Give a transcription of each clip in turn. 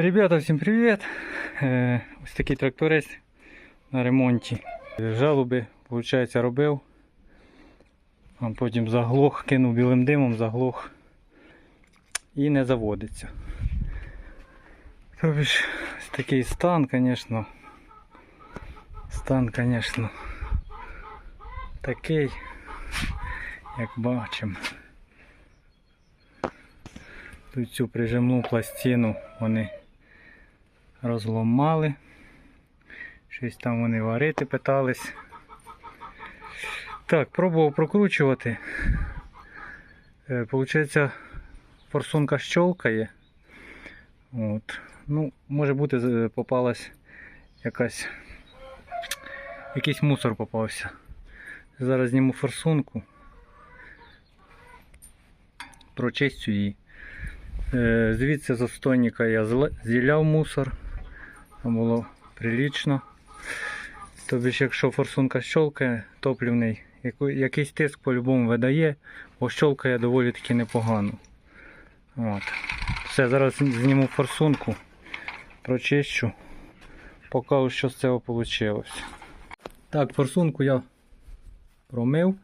Ребята, всім привіт! Е, Ось такий тракторець на ремонті. Жалоби, виходить, робив. А потім заглох, кинув білим димом, заглох і не заводиться. Тобто ось такий стан, звісно. Стан, звісно, такий, як бачимо. Тут цю прижимну пластину вони розломали. Щось там вони варити питались. Так, пробував прокручувати. Е, Получається, форсунка щолкає. От. Ну, може бути, попалась якась. Якийсь мусор попався. Зараз зніму форсунку. Прочистю її. Е, Звідси з отстойника я зіляв мусор. Було прилічно. Тобто, ж, якщо форсунка щолкає топлівний, якийсь тиск по-любому видає, бо щолкає доволі таки непогано. От. Все, зараз зніму форсунку, прочищу, покажу, що з цього вийшло. Так, форсунку я промив.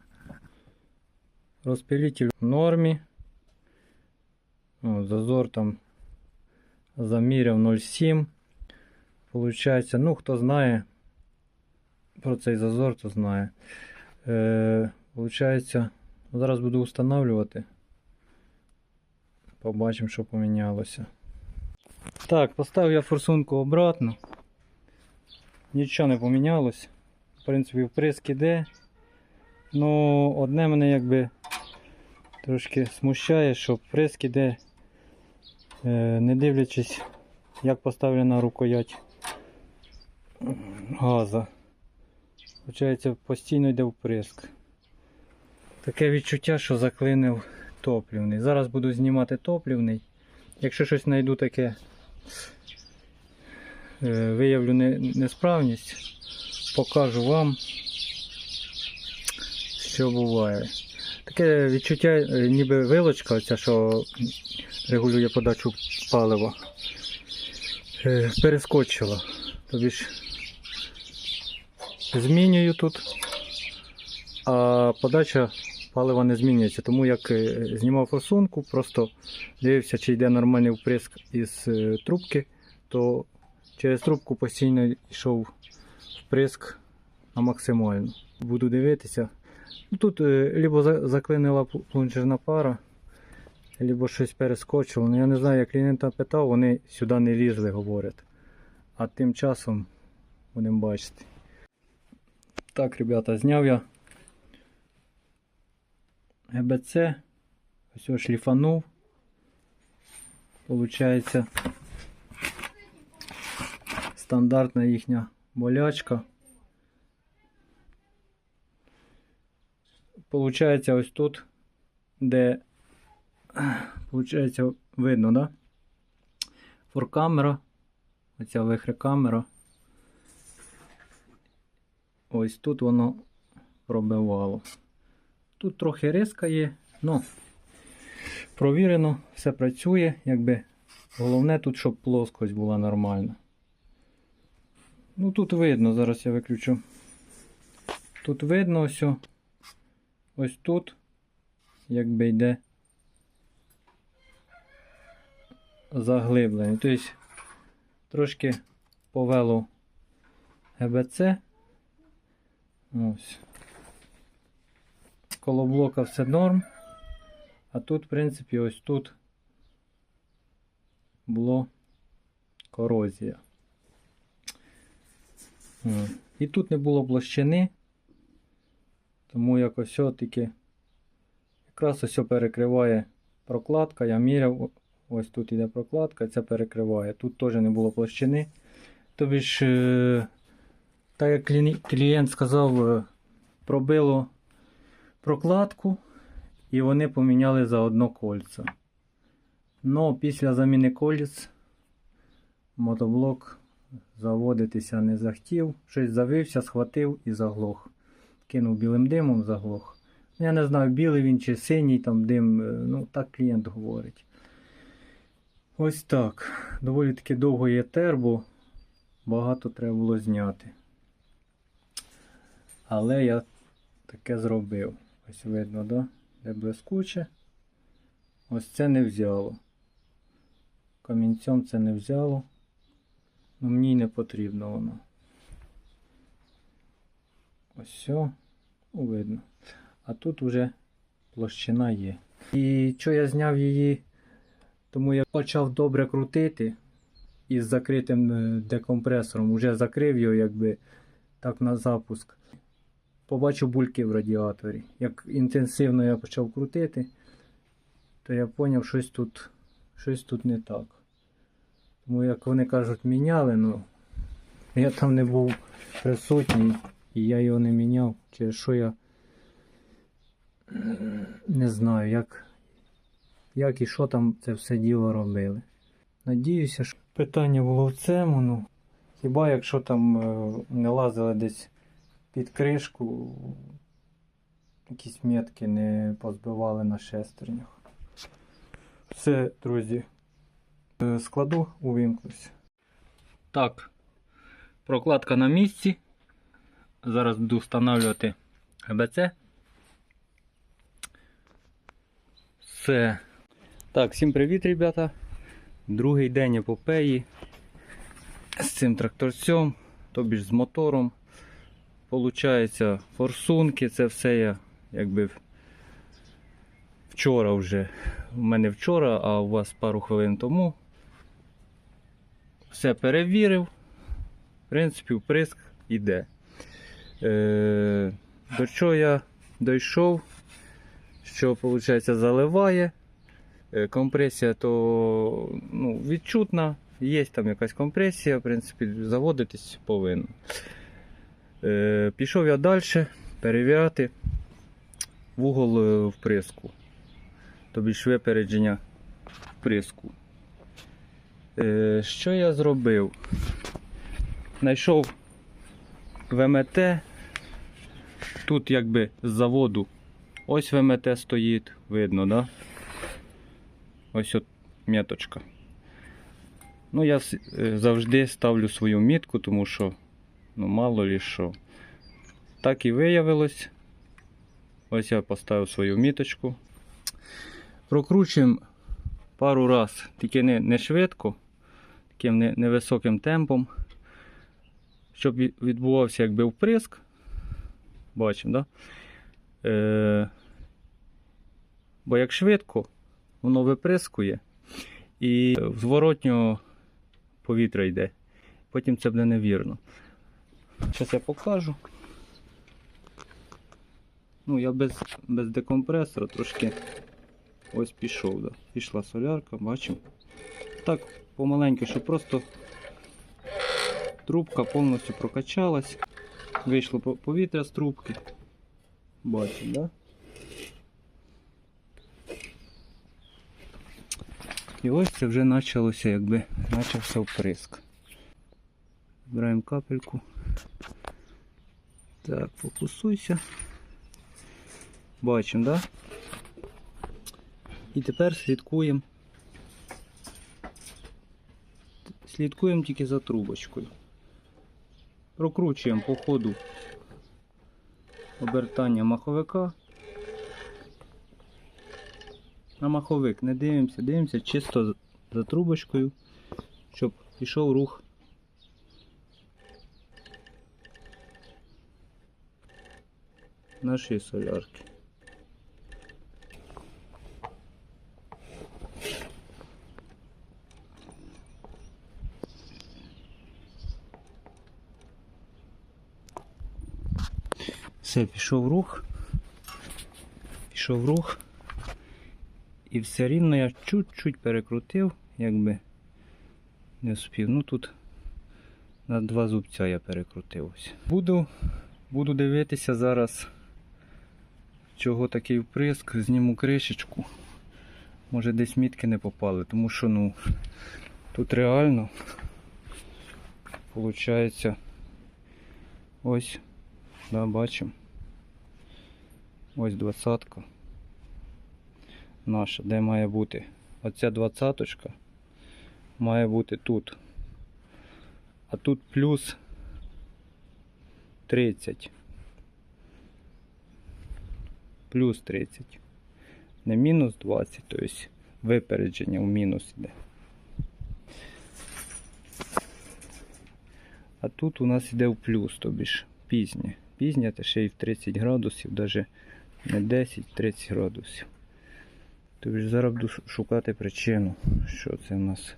Розпилитель в нормі. О, зазор там заміряв 0,7. Получається, ну хто знає про цей зазор, то знає. Е, Получається, зараз буду встановлювати. Побачимо, що помінялося. Так, поставив я форсунку обратно. Нічого не помінялось. В принципі, вприск іде. Ну, одне мене якби трошки смущає, що вприск іде, е, не дивлячись, як поставлена рукоять газа. Получається, постійно йде вприск. Таке відчуття, що заклинив топлівний. Зараз буду знімати топлівний. Якщо щось знайду таке, е, виявлю несправність, покажу вам, що буває. Таке відчуття, е, ніби вилочка, оця, що регулює подачу палива, е, перескочила. Тобі ж змінюю тут, а подача палива не змінюється. Тому як е, знімав форсунку, просто дивився, чи йде нормальний вприск із е, трубки, то через трубку постійно йшов вприск на максимально. Буду дивитися. Ну, Тут е, либо заклинила пл- плунжерна пара, либо щось перескочило. Ну, я не знаю, як клієнта питав, вони сюди не лізли, говорять. А тим часом будемо бачити. Так, ребята, зняв я ГБЦ. Ось його шліфанув. Получається стандартна їхня болячка. Получається ось тут, де Получається, видно, да? Форкамера. Оця вихрекамера. Ось тут воно пробивало. Тут трохи риска є, ну провірено, все працює, якби головне тут, щоб плоскость була нормальна. Ну тут видно, зараз я виключу. Тут видно ось. Ось тут, якби йде заглиблення. Тобто трошки повело ГБЦ. Ось. Коло блока все норм. А тут, в принципі, ось тут було корозія. І тут не було площини, тому якось тільки якраз ось перекриває прокладка. Я міряв, ось тут іде прокладка, це перекриває. Тут теж не було площини. Тобі е, так як клієнт сказав, е, пробило прокладку і вони поміняли заодно кольця. Но після заміни коліць мотоблок заводитися не захотів. Щось завився, схватив і заглох. Кинув білим димом, заглох. Я не знаю, білий він чи синій там дим, е, ну так клієнт говорить. Ось так. Доволі таки довго є тербо. Багато треба було зняти. Але я таке зробив. Ось видно, да? де блискуче. Ось це не взяло. Камінцем це не взяло. Ну мені не потрібно воно. Ось все. Видно. А тут вже площина є. І що я зняв її, тому я почав добре крутити із закритим е, декомпресором. Уже закрив його якби так на запуск. Побачив бульки в радіаторі. Як інтенсивно я почав крутити, то я зрозумів, щось тут, щось тут не так. Тому, як вони кажуть, міняли, ну я там не був присутній і я його не міняв. Через що я не знаю, як, як і що там це все діло робили. Надіюся, що питання було в цьому. Ну, хіба якщо там е, не лазили десь під кришку, якісь метки не позбивали на шестернях. Все, друзі. Е, Складу, увімкнусь. Так, прокладка на місці. Зараз буду встановлювати ГБЦ. Все. Так, всім привіт, ребята. Другий день епопеї з цим тракторцем, тобі ж з мотором. Получається форсунки, це все я якби вчора вже. У мене вчора, а у вас пару хвилин тому. Все перевірив. В принципі, вприск іде. Е, до чого я дійшов, що виходить, заливає. Е, компресія то ну, відчутна, є там якась компресія, в принципі, заводитись повинно. Е, пішов я далі перевіряти вугол е, вприску, тобі ж випередження вприску. Е, що я зробив? Знайшов ВМТ. Тут якби з заводу ось ВМТ стоїть, видно, да? Ось от меточка. Ну, я е, завжди ставлю свою мітку, тому що, ну, мало лі що. Так і виявилось. Ось я поставив свою міточку. Прокручуємо пару раз, тільки не, не швидко, таким не- невисоким темпом, щоб ві- відбувався якби вприск. Бачимо, да? Е, бо як швидко, воно виприскує і зворотнього повітря йде. Потім це буде невірно. Зараз я покажу. Ну, я без, без декомпресора трошки ось пішов. Да. Пішла солярка, бачимо. Так, помаленьку, щоб просто трубка повністю прокачалась. Вийшло повітря з трубки. Бачимо, да? І ось це вже почалося, якби почався вприск. Збираємо капельку. Так, фокусуйся. Бачимо, да? І тепер слідкуємо. Слідкуємо тільки за трубочкою. Прокручуємо по ходу обертання маховика. На маховик не дивимося, дивимося чисто за трубочкою, щоб пішов рух. Нашої солярки. Все, пішов рух. Пішов рух. І все рівно я чуть-чуть перекрутив, якби не спів. Ну тут на два зубця я перекрутив ось. Буду, буду дивитися зараз, чого такий вприск, зніму кришечку. Може десь мітки не попали, тому що ну тут реально виходить ось, да, бачимо. Ось двадцятка наша, де має бути оця двадцяточка має бути тут. А тут плюс 30. Плюс 30. Не мінус 20, тобто випередження в мінус іде. А тут у нас йде в плюс, тобі ж пізнє. Пізнє це ще й в 30 градусів, навіть не 10-30 градусів. Тобі ж зараз буду шукати причину, що це в нас.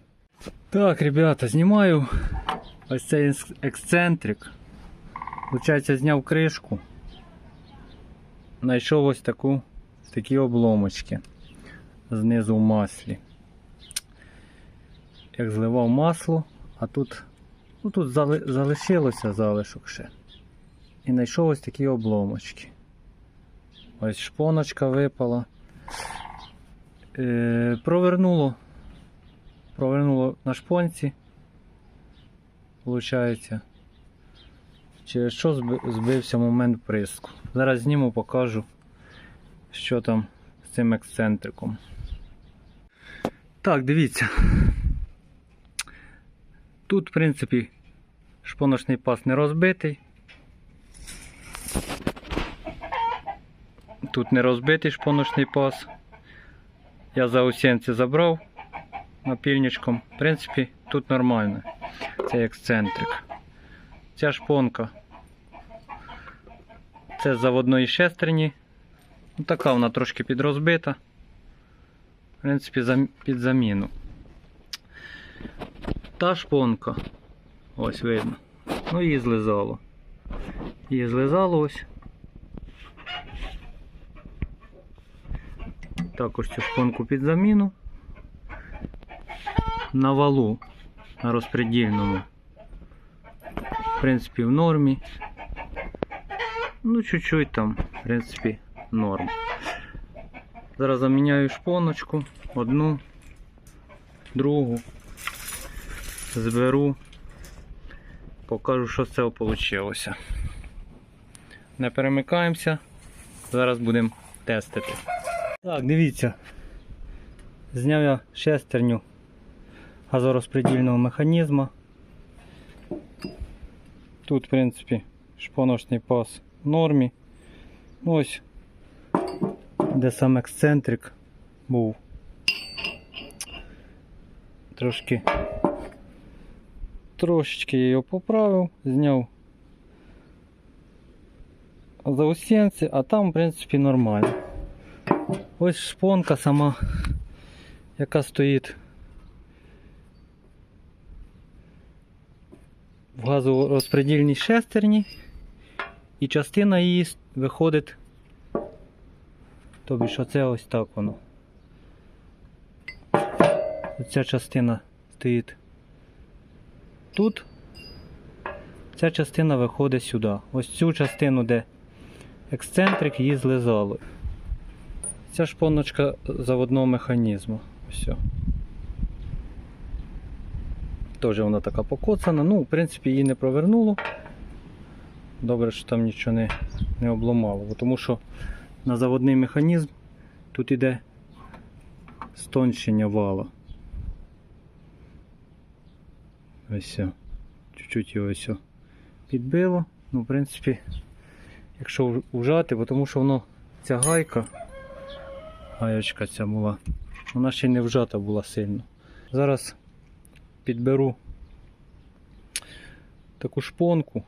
Так, ребята, знімаю ось цей ексцентрик. Получається, зняв кришку. Знайшов ось таку, такі обломочки знизу в маслі. Як зливав масло, а тут, ну тут зали, залишилося залишок ще. І знайшов ось такі обломочки. Ось шпоночка випала. Е, провернуло. Провернуло на шпонці. Получається. Через що зби- збився момент приску. Зараз зніму, покажу, що там з цим ексцентриком. Так, дивіться. Тут, в принципі, шпоночний пас не розбитий. Тут не розбитий шпоночний пас. Я заусенці забрав напільничком. В принципі, тут нормально. Це ексцентрик. Ця шпонка. Це заводної шестерні. Ну, така вона трошки підрозбита. В принципі, під заміну. Та шпонка. Ось видно. Ну її злизало. Її злизало ось. Також цю шпонку під заміну. На валу, на розпредільному. В принципі, в нормі. Ну, чуть-чуть там, в принципі, норм. Зараз заміняю шпоночку, одну, другу. Зберу. Покажу, що з цього вийшло. Не перемикаємося. Зараз будемо тестити. Так, дивіться. Зняв я шестерню газорозпредільного механізму. Тут, в принципі, шпоночний пас нормі. Ну, Ось, де сам ексцентрик був. Трошки трошечки я його поправив, зняв заусенці, а там, в принципі, нормально. Ось шпонка сама, яка стоїть в газорозпредільній шестерні, і частина її виходить. Тобі що це ось так воно. Ця частина стоїть тут. Ця частина виходить сюди. Ось цю частину, де ексцентрик її злизало. Ця шпоночка заводного механізму. Все. Теж вона така покоцана. Ну, в принципі, її не провернуло. Добре, що там нічого не, не обломало. Бо Тому що на заводний механізм тут іде стонщення вала. Ось. Чуть-чуть його ось підбило. Ну, в принципі, якщо вжати, тому що воно ця гайка, гаєчка ця була, вона ще не вжата була сильно. Зараз підберу таку шпонку,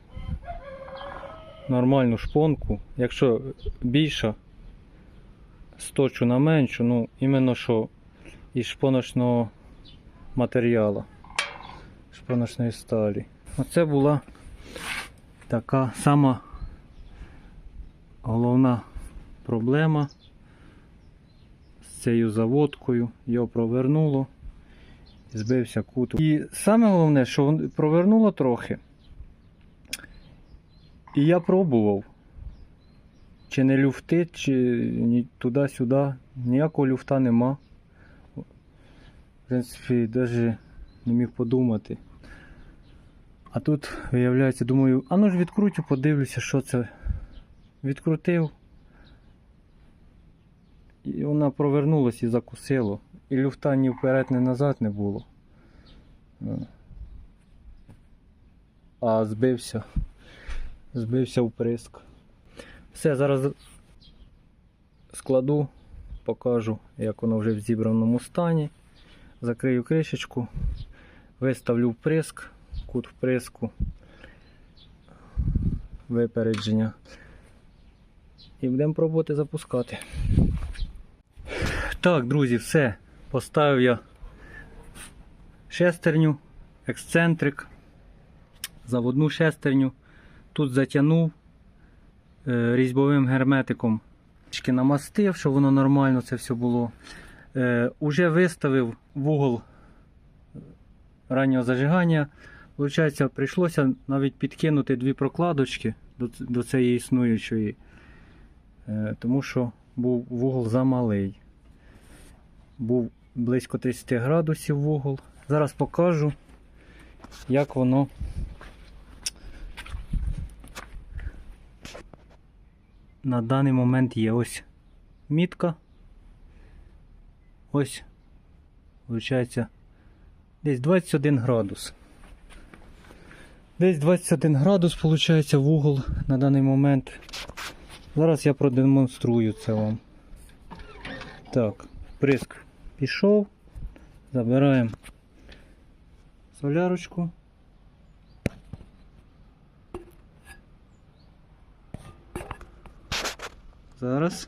нормальну шпонку. Якщо більша, сточу на меншу, ну іменно що із шпоночного матеріалу, шпоночної сталі. Оце була така сама головна проблема з цією заводкою. Його провернуло, збився кут. І саме головне, що провернуло трохи. І я пробував. Чи не люфти, чи туди-сюди. Ніякого люфта нема. В принципі, навіть не міг подумати. А тут, виявляється, думаю, а ну ж відкрутю, подивлюся, що це. Відкрутив. І вона провернулась і закусило. І люфта ні вперед, ні назад не було. Ну. А збився. Збився вприск. Все, зараз складу, покажу, як воно вже в зібраному стані. Закрию кришечку, виставлю вприск, кут вприску, випередження. І будемо пробувати запускати. Так, друзі, все. Поставив я шестерню, ексцентрик, заводну шестерню. Тут затягнув е, різьбовим герметиком. Трішки намастив, щоб воно нормально це все було. Е, уже виставив вугол раннього зажигання. Получається, прийшлося навіть підкинути дві прокладочки до, до цієї існуючої, е, тому що був вугол замалий. Був близько 30 градусів вугол. Зараз покажу, як воно на даний момент є. Ось мітка. Ось, виходить, десь 21 градус. Десь 21 градус, виходить, вугол на даний момент. Зараз я продемонструю це вам. Так, приск пішов. Забираємо солярочку. Зараз.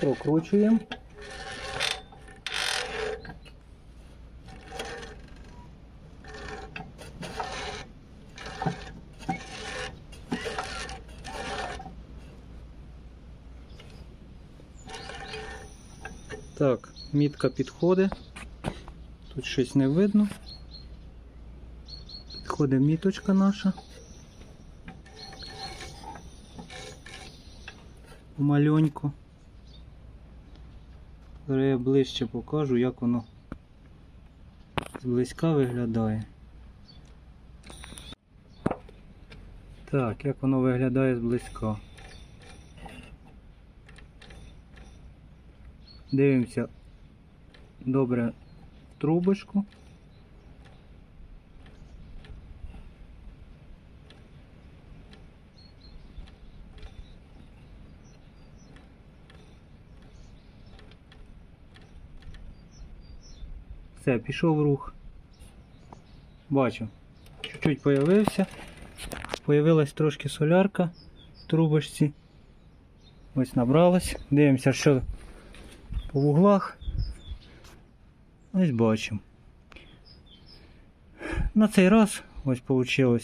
Прокручуємо. Так, мітка підходить. Тут щось не видно. Підходить міточка наша. Маленьку. Зараз я ближче покажу, як воно зблизька виглядає. Так, як воно виглядає зблизька. Дивимося добре в трубочку. Все, пішов рух. Бачу. Чуть-чуть появився. Появилась трошки солярка в трубочці. Ось набралась. Дивимося, що по вуглах. Ось бачимо. На цей раз ось вийшло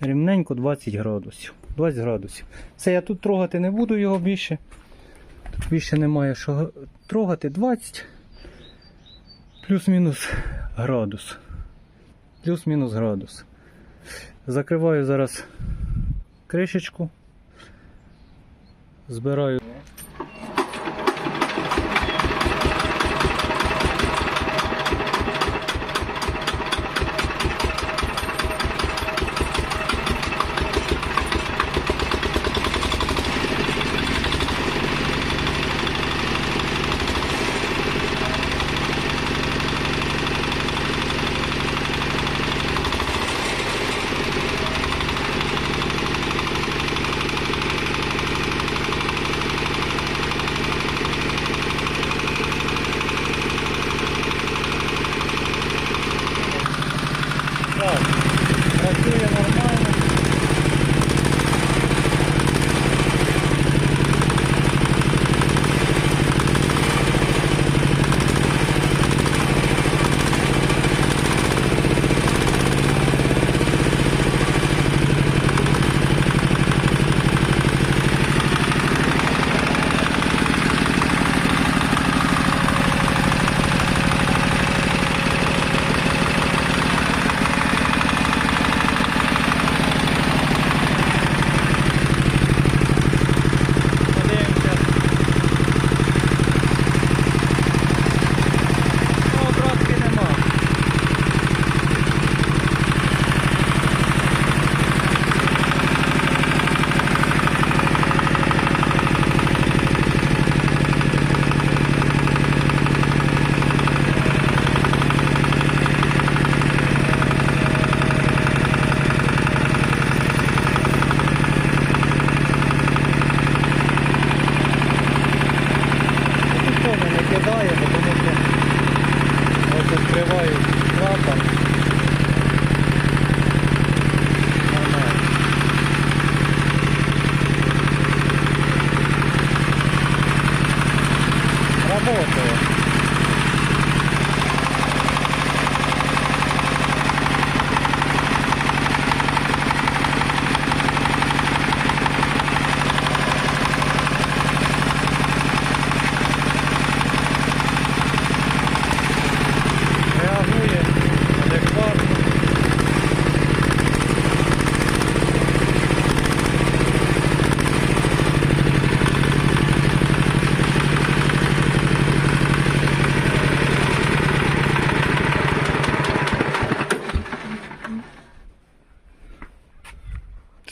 рівненько 20 градусів. 20 градусів. Це я тут трогати не буду його більше. Тут більше немає що трогати 20. Плюс-мінус градус. Плюс-мінус градус. Закриваю зараз кришечку. Збираю.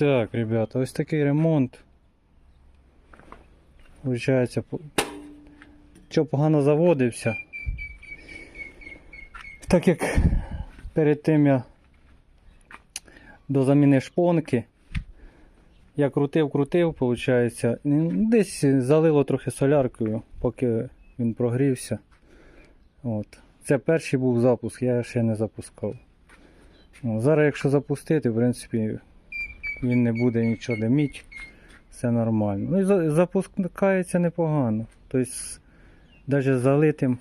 Так, ребята, ось такий ремонт. По- що погано заводився. Так як перед тим я до заміни шпонки, я крутив, крутив, виходить, десь залило трохи соляркою, поки він прогрівся. От. Це перший був запуск, я ще не запускав. Зараз, якщо запустити, в принципі, він не буде нічого диміть, все нормально. Ну і запускається непогано. Тобто, навіть залитим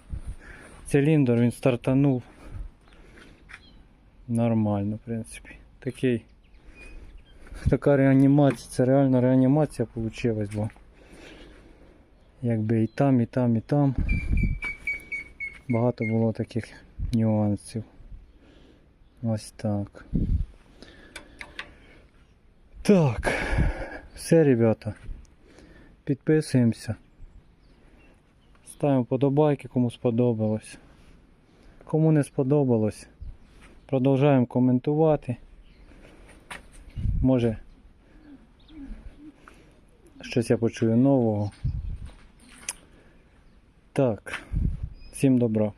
циліндр він стартанув нормально, в принципі. Такий, така реанімація, це реальна реанімація вийшла, бо якби і там, і там, і там. Багато було таких нюансів. Ось так. Так, все, ребята. Підписуємося. Ставимо подобайки, кому сподобалось. Кому не сподобалось, продовжуємо коментувати. Може щось я почую нового. Так, всім добра.